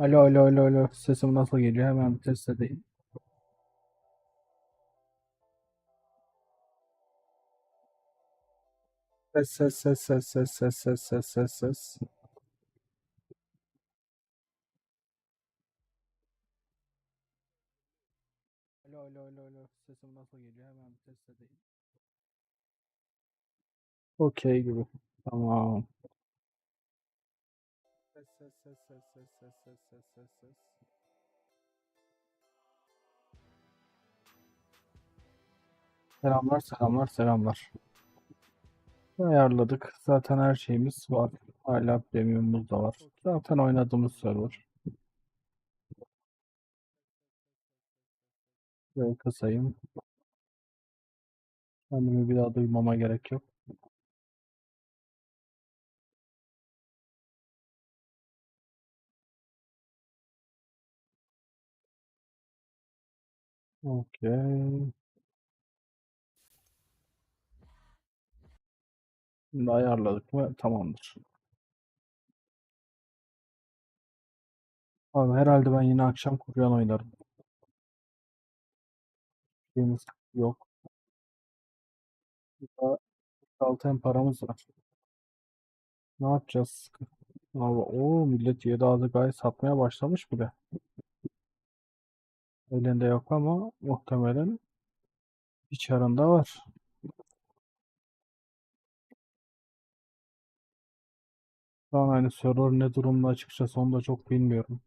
Alo alo alo alo sesim nasıl geliyor hemen bir test edeyim. Ses ses ses ses ses ses ses ses ses ses. Alo alo alo alo sesim nasıl geliyor hemen bir test edeyim. Okey gibi. Tamam. Ses ses ses ses ses ses ses ses ses. Selamlar selamlar selamlar. Ayarladık. Zaten her şeyimiz var. Hala premiumumuz da var. Zaten oynadığımız server. Böyle kısayım. Kendimi bir daha duymama gerek yok. Okey. Şimdi ayarladık mı? Tamamdır. Abi herhalde ben yine akşam kuryan oynarım. Şeyimiz yok. Daha 6 hem paramız var. Ne yapacağız? Abi o millet 7 adı gayet satmaya başlamış bile. Elinde yok ama muhtemelen bir çarında var. Şu an hani server ne durumda açıkçası onu da çok bilmiyorum.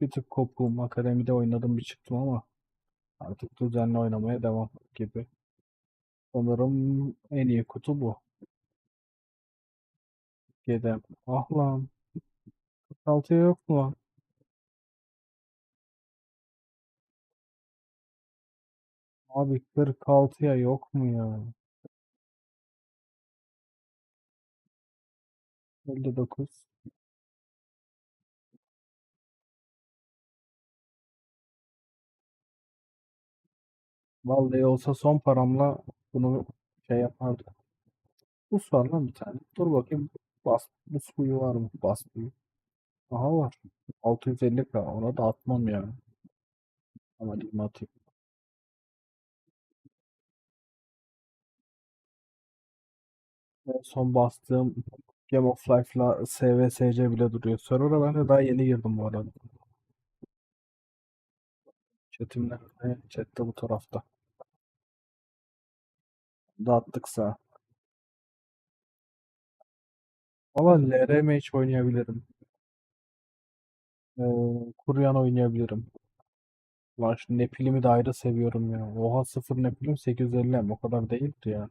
Bir tık kopum. Akademide oynadım bir çıktım ama artık düzenli oynamaya devam gibi. Sanırım en iyi kutu bu. Gedem. Ah lan. 46'ya yok mu lan? Abi 46'ya yok mu ya? 59. Vallahi olsa son paramla bunu şey yapardım. Buz var lan bir tane. Dur bakayım. Bas, buz kuyu var mı? Bas kuyu. Aha var. 650k. Ona da atmam ya. Ama diyeyim atayım. Son bastığım Game of Life'la SVSC bile duruyor. Server'a ben de daha yeni girdim bu arada. Chatimle. Evet, chatte bu tarafta. Dağıttık sağ. Ama LRM hiç oynayabilirim. Ee, Kuryan oynayabilirim. Lan şu Nepil'imi de ayrı seviyorum ya. Oha 0 Nepil'im 850 hem o kadar değildi ya.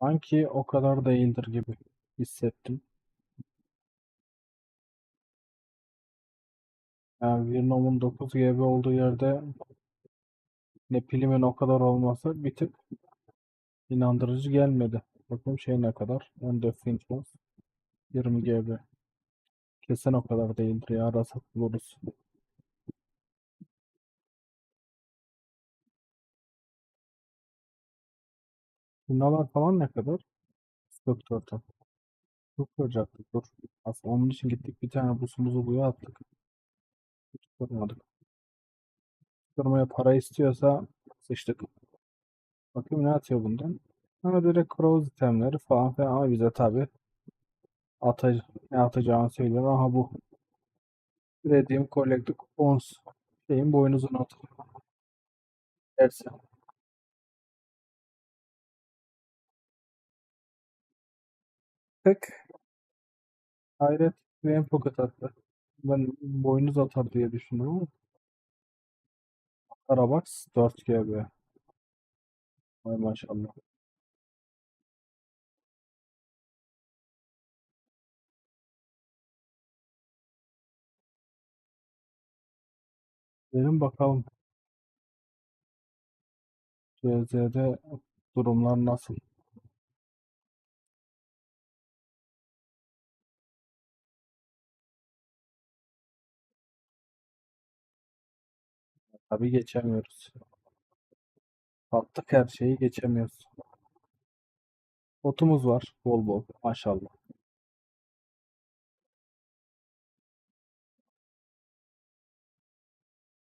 Sanki o kadar değildir gibi hissettim. Yani Virnom'un 9 GB olduğu yerde Nepil'imin o kadar olması bir tık inandırıcı gelmedi. Bakın şey ne kadar? 14 Finchmas 20 GB. Kesin o kadar değildir ya. Arasak buluruz. Binalar falan ne kadar? 44'e. Çok korkacaktık dur. Aslında onun için gittik bir tane busumuzu buya attık. Hiç kurmadık. Kurmaya para istiyorsa sıçtık. Bakayım ne atıyor bundan. Ama direkt cross itemleri falan filan ama bize tabi atacı, ne atacağını söylüyor. Aha bu. Redeem Collected Coupons şeyin boynuzunu atıyor. Dersi. Tık. Hayret. Benim pocket attı. Ben boynuz atar diye düşündüm ama. Karabox 4 GB. Vay maşallah. Benim bakalım. CZ'de durumlar nasıl? Tabii geçemiyoruz. Attık her şeyi geçemiyoruz. Botumuz var. Bol bol. Maşallah.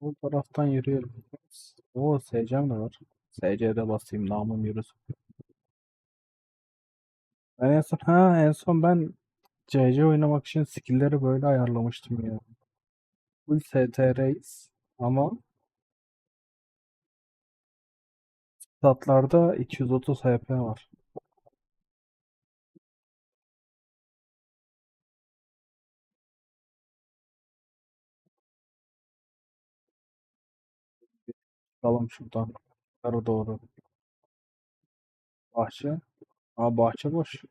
Bu taraftan yürüyelim. O SC'm de var. SC'de basayım namım yürüsün. Ben en son, ha en son ben CC oynamak için skill'leri böyle ayarlamıştım ya. Full STR'yiz ama statlarda 230 HP var. Bakalım şuradan yukarı doğru. Bahçe. Aa bahçe boş.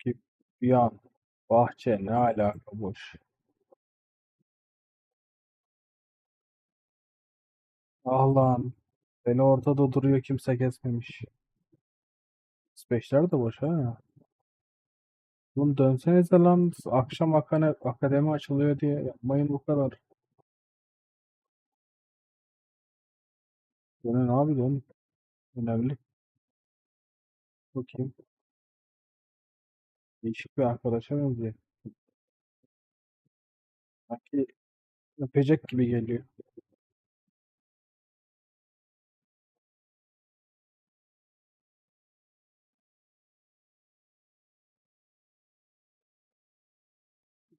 Ki bir an bahçe ne alaka boş. Ah lan. Beni ortada duruyor kimse kesmemiş. Speçler de boş ha. Oğlum dönsenize lan. Akşam akane, akademi açılıyor diye yapmayın bu kadar. Dönün abi dönün. Önemli. Bakayım. Değişik bir arkadaşa benziyor. Sanki öpecek gibi geliyor.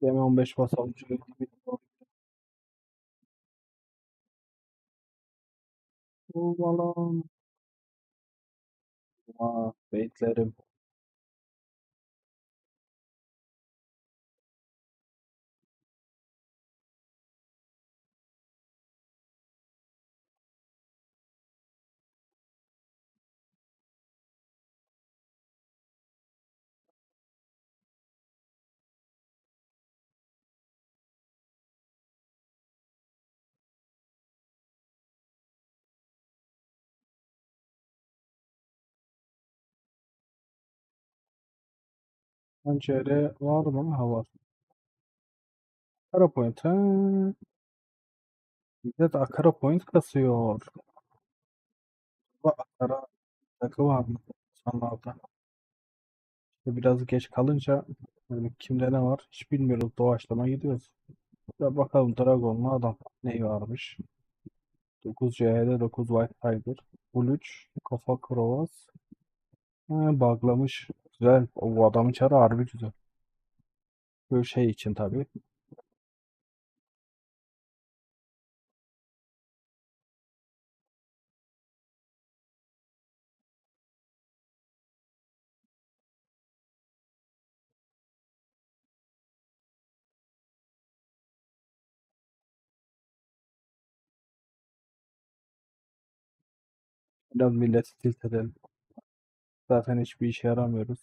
Deme 15 basalım şöyle bir Ovalan. Aa, beyitlerim. Pencere var mı? Ha var. Akara point. Ha. Millet Akara point kasıyor. Bak Akara takı var mı? Sanlarda. İşte biraz geç kalınca böyle kimde ne var hiç bilmiyoruz. Doğaçlama gidiyoruz. Ya bakalım Dragon'la adam neyi varmış. 9 CH'de 9 White Tiger. 3 kafa krovaz. Ha, buglamış. Güzel. O adamın çarı harbi güzel. Böyle şey için tabii. Biraz milleti tilt edelim. Zaten hiçbir işe yaramıyoruz.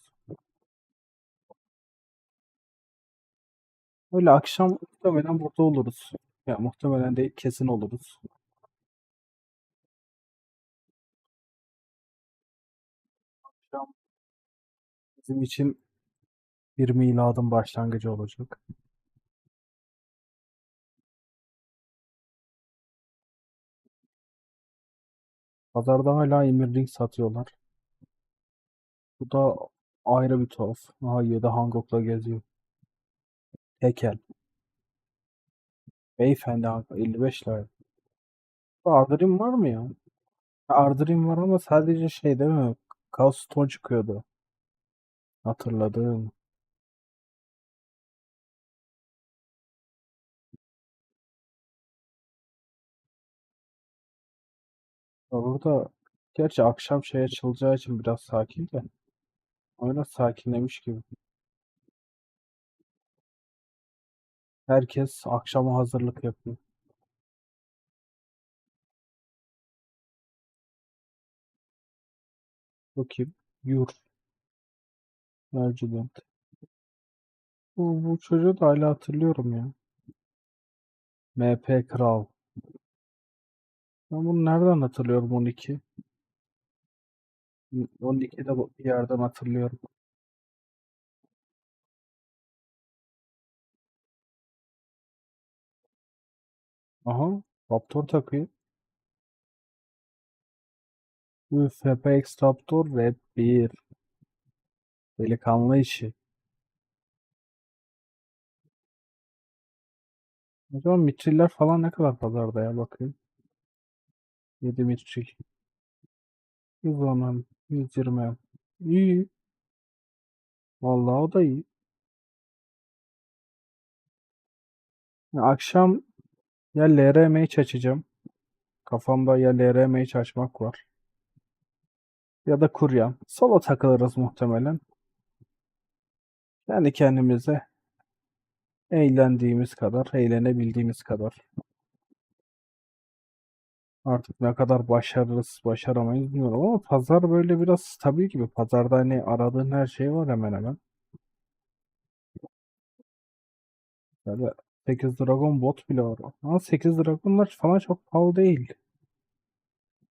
Öyle akşam muhtemelen burada oluruz. Ya muhtemelen değil kesin oluruz. Akşam bizim için bir miladın başlangıcı olacak. Pazarda hala Emir Ring satıyorlar. Bu da ayrı bir tuhaf. Aha 7 Hangok'la geziyor. Tekel. Beyefendi Hanko 55 lira. Ardırim var mı ya? Ardırim var ama sadece şey değil mi? Chaos Stone çıkıyordu. Hatırladım. Ya Burada gerçi akşam şey açılacağı için biraz sakin de. Oyuna sakinlemiş gibi. Herkes akşama hazırlık yapıyor. Bakayım. Yur. Mercedent. Bu, bu çocuğu da hala hatırlıyorum ya. MP Kral. Ben bunu nereden hatırlıyorum 12? 12'de bu- bir yerden hatırlıyorum. Aha. Raptor takıyor. UFP Extraptor ve 1. Delikanlı işi. Acaba mitriller falan ne kadar pazarda ya bakayım. 7 mitril. 110 120 İyi. Vallahi o da iyi. Akşam ya LRM hiç açacağım. Kafamda ya LRM hiç açmak var. Ya da kuryan. Solo takılırız muhtemelen. Yani kendimize eğlendiğimiz kadar, eğlenebildiğimiz kadar. Artık ne kadar başarırız, başaramayız bilmiyorum ama pazar böyle biraz stabil gibi. Pazarda hani aradığın her şey var hemen hemen. Böyle 8 Dragon bot bile var. Ama 8 Dragon'lar falan çok pahalı değil.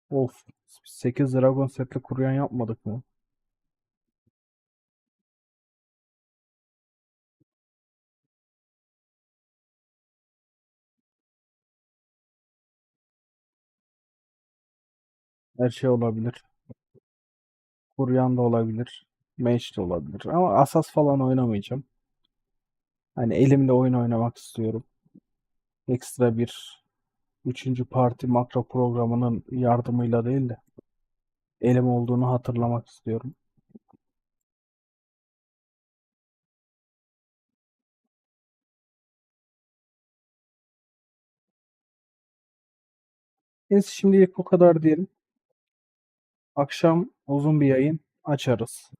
Of. 8 Dragon setli kuryan yapmadık mı? Her şey olabilir. Kuryan da olabilir. Mage de olabilir. Ama Asas falan oynamayacağım. Hani elimle oyun oynamak istiyorum. Ekstra bir üçüncü parti makro programının yardımıyla değil de elim olduğunu hatırlamak istiyorum. Biz şimdilik bu kadar diyelim. Akşam uzun bir yayın açarız.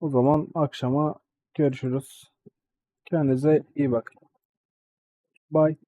O zaman akşama görüşürüz. Kendinize iyi bakın. Bye.